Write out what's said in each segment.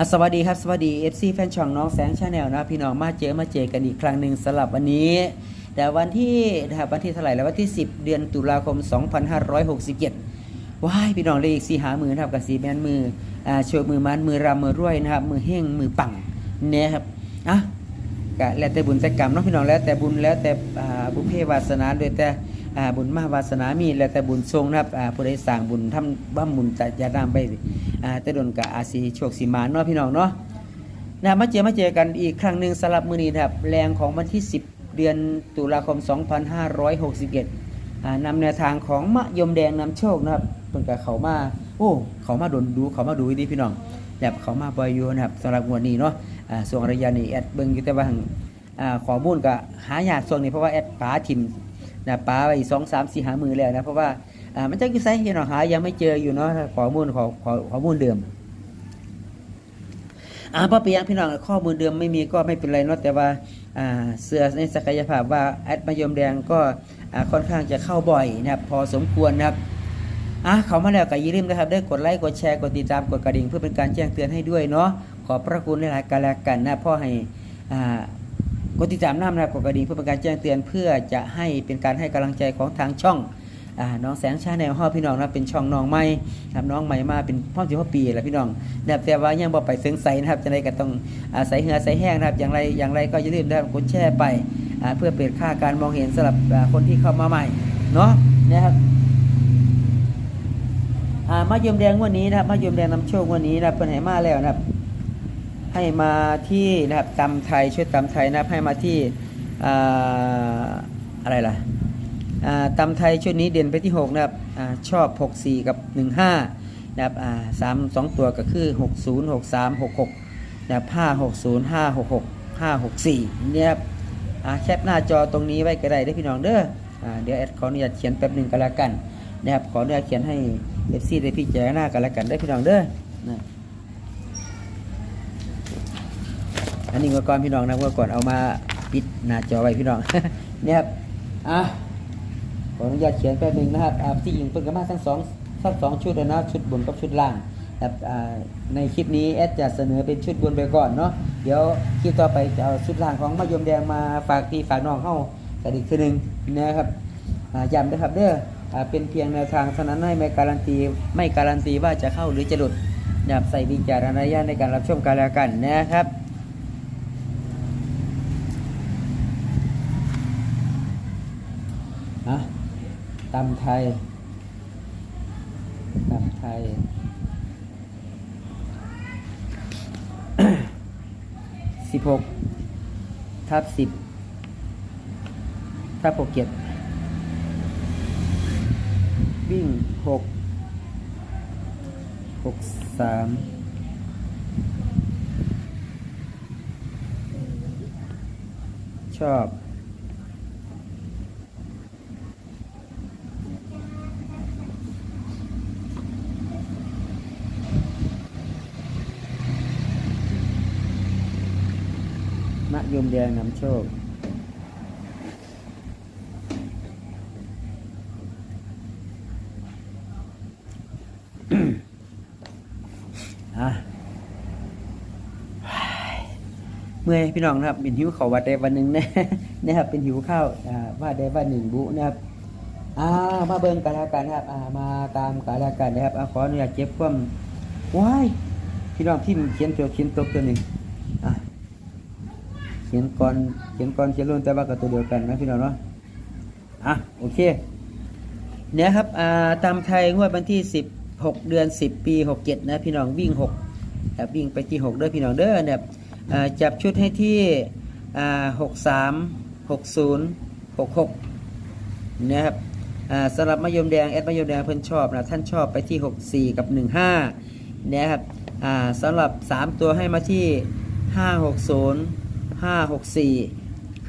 อสวัสดีครับ สวัสดี FC แฟนช่องน้องแสงชาแนลนะพี่น้องมาเจอมาเจอกันอีกครั้งหนึ่งสำหรับวันนี้ แต่วันที่นะครับวันที่เท่าไหร่แล้ววันที่ 10 เดือนตุลาคม 2567ว้ายพี่น้องเลยอีกสีหามือนะครับกับสีแมนมืออ่าโชว์มือมันมือรำมือรวยนะครับมือเฮงมือปังเนี่ยครับอะก็แล้วแต่บุญแต่กรรมเนาะพี่น้องแล้วแต่บุญแล้วแต่บุพเพวาสนาโดยแต่ บุญมหาวาสนามี แล้วแต่บุญทรงนะครับผู้ใดสร้างบุญทำบ้าบุญจะยาดามไปแต่ดนกับอาศีโชคสีมาเนาะพี่น้องเนาะนะมาเจอมาเจอกันอีกครั้งหนึ่งสำหรับมือนี้นะครับแรงของวันที่ 10 เดือนตุลาคม 2561อ่านำแนวทางของมะยมแดงนำโชคนะครับเพิ่นกับเขามาโอ้เขามาดนดูเขามาดูดีพี่น้องแบบเขามาบอยอยู่นะครับสำหรับวดนี้เนาะส่วนระยะนี้แอดเบิ่งอยู่แต่ว่าหั่งอ่าข้อมูลก็หายากช่วงนี้เพราะว่าแอดป๋าทิม นะป๋าไปสองสามสี่หามือแล้วนะเพราะว่าอ่ามันจะกี่ไซส์พี่น้องหายังไม่เจออยู่เนาะข้อมูลของขอข้อมูลเดิมอ่าพ่อเปียงพี่น้องข้อมูลเดิมไม่มีก็ไม่เป็นไรเนาะแต่ว่าอ่าเสือในศักยภาพว่าแอดมายมแดงก็อ่าค่อนข้างจะเข้าบ่อยนะครับพอสมควรนะครับอะเขามาแล้วก็อย่าลืมนะครับได้กดไลค์กดแชร์กดติดตามกดกระดิ่งเพื่อเป็นการแจ้งเตือนให้ด้วยเนาะขอบพระคุณหลายๆกันแล้วกันนะพ่อให้อ่า กดติดตามน้ำนะครับกดกระดิ่งเพื่อเป็นการแจ้งเตือนเพื่อจะให้เป็นการให้กำลังใจของทางช่องอน้องแสงชาแนลห้อพี่น้องนะเป็นช่องน้องใหม่ครับน้องใหม่มาเป็นพ่อสิบพ่อปีแล้วพี่น้องนะครับแต่ว่ายังบ่ไปซึ้งใสนะครับจะได้ก็ต้องอาศัยเหือใส่แห้งนะครับอย่างไรอย่างไรก็อย่าลืมนะครับกดแชร์ไปเพื่อเปิดค่าการมองเห็นสำหรับคนที่เข้ามาใหม่เนาะนะครับมายมแดงวันนี้นะครับมายมแดงนำโชควันนี้นะเป็นไหมาแล้วนะครับ ให้มาที่นะครับตำไทยช่วยตำไทยนะครับให้มาที่อาอะไรล่ะตำไทยชุดนี้เด่นไปที่ 6 นะครับอชอบ 64 กับ 15 นะครับสามสองตัวก็คือ 60 63 66 นะครับ 560 566 564 เนี่ยครับแคปหน้าจอตรงนี้ไว้ก็ได้ได้พี่น้องเด้ออเดี๋ยวแอดขออนุญาตเขียนแป๊บหนึ่งก็แล้วกันนะครับขออนุญาตเขียนให้เอฟซีได้พิจารณากันแล้วกันได้พี่น้องเด้อนะ อันนี้ก็ก่อนพี่น้องนะเมื่อก่อนเอามาปิดหน้าจอไว้พี่น้องเนี่ยครับอะขออนุญาตเขียนแป๊บหนึงนะครับอ่าที่ยิงเพิ่งกันมาทั้งสองทั้งสองชุดนะชุดบนกับชุดล่างครับในคลิปนี้แอดจะเสนอเป็นชุดบนไปก่อนเนาะเดี๋ยวคลิปต่อไปจะเอาชุดล่างของมะยมแดงมาฝากพี่ฝากน้องเข้ากันอีกทีหนึ่งนะครับย้ำนะครับเด้ออ่าเป็นเพียงแนวทางเท่านั้นให้ไม่การันตีไม่การันตีว่าจะเข้าหรือจะหลุดนะครับใส่วิจารณญาณในการรับชมกันแล้วกันนะครับ ตำไทยตำไทย สิบหกทับสิบทับหกเจ็ดวิ่งหกหกสามชอบ ยมแดงนำโชคอะเมื่อยพี่น้องนะครับเป็นหิวเขาววัดได้วันหนึ่งนะนะครับเป็นหิวข้าวว่าได้วันหนึ่งบุนะครับอ่ามาเบิ่งกันแล้วกันนะครับอ่ามาตามกันแล้วกันนะครับอาขออนุญาตเก็บความว้ายพี่น้องที่เขียนตัวเขียนตกตัวหนึ่งอะ เขียนก่อนเขียนก่อนเขียนรุ่นแต่ว่าก็ตัวเดียวกันนะพี่น้องเนาะอะโอเคเนี่ยครับอ่าตามไทยงวดวันที่ 16 เดือน 10 ปี 67 นะพี่น้องวิ่ง6ครับวิ่งไปที่6เด้อพี่น้องเด้อเนี่ยจับชุดให้ที่อ่า63 60 66นะครับอ่าสำหรับมะยมแดงแอดมะยมแดงเพิ่นชอบนะท่านชอบไปที่ 64 กับ 15นะครับอ่าสำหรับ 3 ตัวให้มาที่ 560 ห้าหกสี่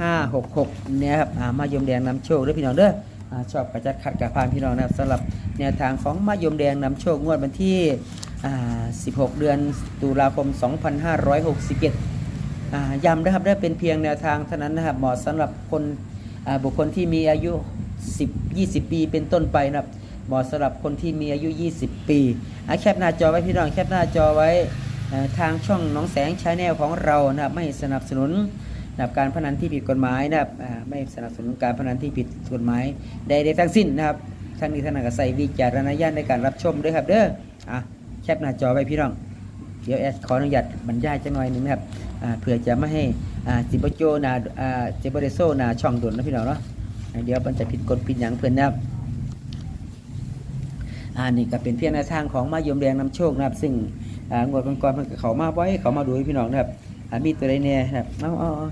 ห้าหกหกเนี่ยครับมายมแดงนำโชคด้วยพี่น้องเด้อชอบกระจัดขัดกับพานพี่น้องนะครับสำหรับแนวทางของมายมแดงนำโชคงวดวันที่ 16 เดือนตุลาคม 2567อ่าย้ำนะครับได้เป็นเพียงแนวทางเท่านั้นนะครับเหมาะสำหรับคนบุคคลที่มีอายุ 10 20 ปีเป็นต้นไปนะครับเหมาะสำหรับคนที่มีอายุ 20 ปีอ่าแคปหน้าจอไว้พี่น้องแคปหน้าจอไว้ ทางช่องน้องแสงชาแนลของเรานะครับไม่สนับสนุนนะครับการพนันที่ผิดกฎหมายนะครับไม่สนับสนุนการพนันที่ผิดกฎหมายใดๆทั้งสิ้นนะครับทั้งนี้ทั้งนั้นก็ใส่วิจารณญาณในการรับชมด้วยครับเด้ออะแคปหน้าจอไว้พี่น้องเดี๋ยวแอดขออนุญาตบรรยายจังหน่อยหนึงนะครับเพื่อจะไม่ให้จิบโจนาจิบเดโซนาช่องโดนนะพี่น้องเนาะเดี๋ยวมันจะผิดกฎผิดหยังเพื่อนนะครับอ่านี่ก็เป็นเพียงแนวทางของมายมแดงนำโชคนะครับซึ่ง งวดก่อนๆเพิ่นก็เขามาไว้เขามาดูให้พี่น้องนะครับอ่ามีตัวใดเนี่ยนะครับเอาเอาเอา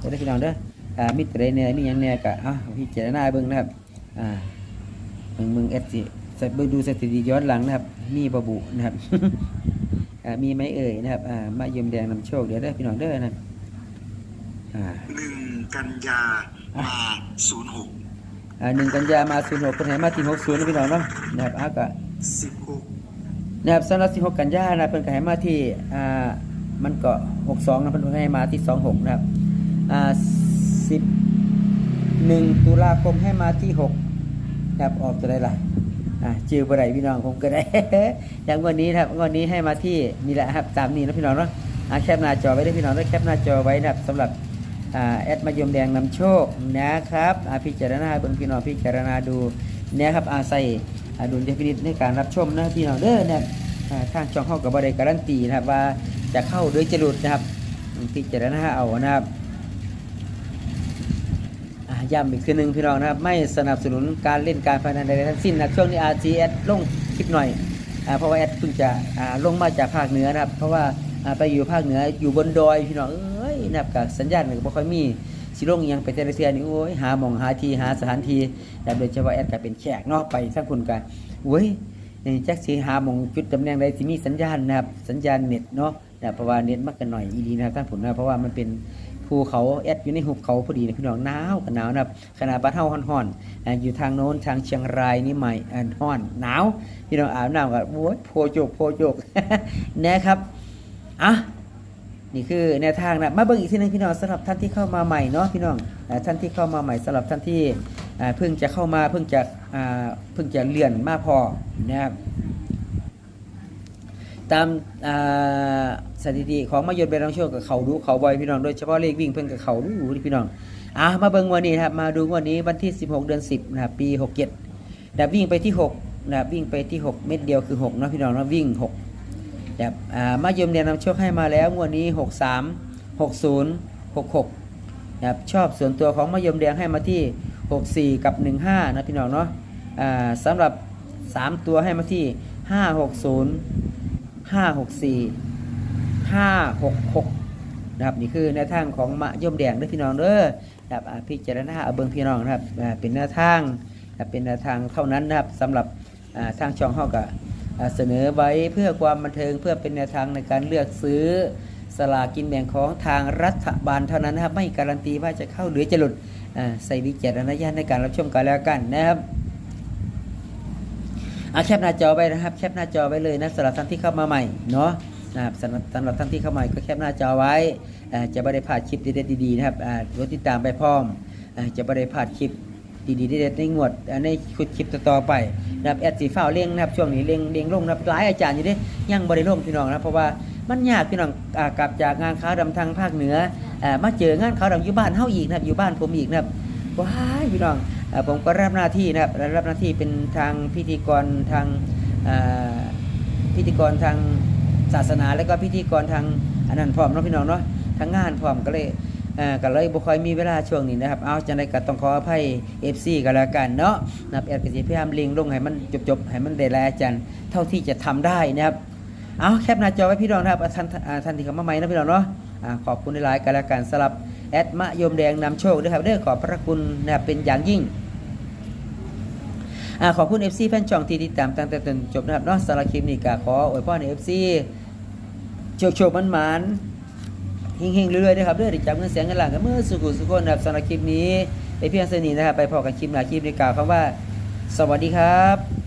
ตัวใดพี่น้องเด้ออ่ามีตัวใดเนี่ยมีหยังเนี่ยก็อะพี่เจารณาเบิ่งนะครับอ่าเบิ่งเบิ่งเอสสิเบิ่งดูสถิติย้อนหลังนะครับ มีบบุนะครับอ่ามีไหมเอ่ยนะครับอ่ามายมแดงนำโชคเดี๋ยวเด้อพี่น้องเด้อนะครับอ่าหนึ่งกันยามาศูนย์หกอ่าหนึ่งกันยามาศูนย์หกเป็นไหมาที่หกศูนย์นะพี่น้องเนาะนะครับอะก็สิบหก นะครับสำหรับ16 กันยานะเป็นก็ให้มาที่อ่ามันก็ 62นะเพิ่นให้มาที่ 26 นะครับอ่า11 ตุลาคมให้มาที่6นะครับออกจะได้ล่ะอ่าจือบ่ได้พี่น้องผมก็ได้ อย่างวันนี้ครับวันนี้ให้มาที่นี่แหละครับตามนี้นะพี่น้องเนาะอ่าแคปหน้าจอไว้ได้พี่น้องได้แคปหน้าจอไว้นะครับสำหรับอ่าแอดมายมแดงนำโชคนะครับอ่าพิจารณาเบิ่งพี่น้องพิจารณาดูนะครับอาศัยอ่ ดุลยพินิจในการรับชมนะพี่น้องเด้อนะครับอ่าทางช่องเข้ากับบริการันตีนะครับว่าจะเข้าโดยจรุดนะครับพิจารณาเอานะครับย้ำอีกทีหนึ่งพี่น้องนะครับ ไม่สนับสนุนการเล่นการพนันใดๆทั้งสิ้นนะช่วงนี้ RGS ลงคลิปหน่อยอเพราะว่าแอดเพิ่งจะลงมาจากภาคเหนือนะครับ เพราะว่าอ่าไปอยู่ภาคเหนืออยู่บนดอยพี่น้องเอ้ยนะครับกับสัญญาณก็บ่ค่อยมี สิลงยังไปแต่ละเทื่อนี่โอ้ยหาหมองหาทีหาสถานที่แล้วโดยเฉพาะแอดก็เป็นแขกเนาะไปทั้งคุณกันเว้ยนี่จักสีหาหมองจุดตำแหน่งใดที่มีสัญญาณนะครับสัญญาณเน็ตเนาะนะเพราะว่าเน็ตมากกันหน่อยอีดีนะครับท่านผมนะเพราะว่ามันเป็นภูเขาแอดอยู่ในหุบเขาพอดีนะพี่น้องหนาวกันหนาวนะครับขนาดบ้านเฮาฮ้อนๆอ่าอยู่ทางโน้นทางเชียงรายนี่ใหม่อ่อนหนาวพี่น้องอาบน้ำกันโอ้ยโพโจกโพโจกนะครับอะ นี่คือแนวทางนะมาเบิ่งอีกทีนึงพี่น้องสำหรับท่านที่เข้ามาใหม่เนาะพี่น้องอ่ท่านที่เข้ามาใหม่สำหรับท่านที่เพิ่งจะเข้ามาเพิ่งจะเพิ่งจะเลื่อนมาพอนะครับตามสถิติของมายนต์เบรองโชคกับเขาดูเขาบอยพี่น้องโดยเฉพาะเลขวิ่งเพิ่งกับเขาดูพี่น้องอะมาเบิ่งวันนี้ครับมาดูวันนี้วันที่ 16 เดือน 10นะครับปี67ดับวิ่งไปที่6นะวิ่งไปที่ 6 เม็ดเดียวคือ6เนาะพี่น้องเนาะวิ่ง 6 แบบอ่ามายมเรียนนำโชคให้มาแล้วงวดนี้ 63 60 66นะครับชอบส่วนตัวของมายมแดงให้มาที่ 64 กับ 15 นะพี่น้องเนาะสำหรับ 3 ตัวให้มาที่ 560 564 566นะครับนี่คือแนวทางของมะยมแดงด้อพี่น้องเด้อนะครับอ่าพิจารณาเอาเบิ่งพี่น้องนะครับเป็นแนวทางเป็นแนวทางเท่านั้นนะครับสำหรับทางช่องเฮาก็อ่า เสนอไว้เพื่อความบันเทิงเพื่อเป็นแนวทางในการเลือกซื้อสลากินแบ่งของทางรัฐบาลเท่านั้นนะครับ ไม่การันตีว่าจะเข้าหรือจะหลุดใส่วิจารณญาณในการรับชมกันแล้วกันนะครับอาแคปหน้าจอไว้นะครับแคปหน้าจอไว้เลยนะสำหรับท่านที่เข้ามาใหม่เนาะนะครับสำหรับสำหรับท่านที่เข้ามาใหม่ก็แคปหน้าจอไว้จะไม่ได้พลาดคลิปเด็ดๆดีๆนะครับอ่ากดติดตามไปพร้อมจะไม่ได้พลาดคลิป ดีๆเด็ดในงวดในคุดคลิปต่อไปนะครับแอดสีฟ้าเร่งนะครับช่วงนี้เร่งเร่งลงนะครับหลายอาจารย์อยู่ด้ยังบริลงพี่น้องนะเพราะว่ามันยากพี่น้องกลับจากงานค้าดำทางภาคเหนือมาเจองานค้าดำอยู่บ้านเฮาอีกนะครับอยู่บ้านผมอีกนะครับว้ายพี่น้องผมก็รับหน้าที่นะครับรับหน้าที่เป็นทางพิธีกรทางพิธีกรทางศาสนา แล้วก็พิธีกรทางอันนั้นพร้อมเนาะพี่น้องเนาะทางงานพร้อมก็เลย ก็เลยบ่ค่อยมีเวลาช่วงนี้นะครับ เอาจังไดก็ต้องขออภัย FC ก็แล้วกันเนาะนะครับแอดก็สิพยายามลิงลงให้มันจบๆให้มันได้หลายอาจารย์เท่าที่จะทำได้นะครับเอาแคปหน้าจอไว้พี่น้องนะครับท่านท่านที่เข้ามาใหม่นะพี่น้องเนาะอ่าขอบคุณหลายๆกันแล้วกันสำหรับแอดมะยมแดงนำโชคด้วยครับเด้อขอบพระคุณนะครับเป็นอย่างยิ่งอขอบคุณ FC แฟนช่องที่ติดตามตั้งแต่ต้นจบนะครับเนาะสำหรับคลิปนี้ก็ขออวยพรใน FC โชคโชคมันมัน เฮงๆเรื่อยๆนะครับเรื่อยๆจับเงินแสงเงินหลังกันเมื่อสุขุสุขคนนะครับสำหรับคลิปนี้ไปเพียงเท่านี้นะครับไปพอกันคลิปหน้าคลิปในกล่าวคำว่า สวัสดีครับ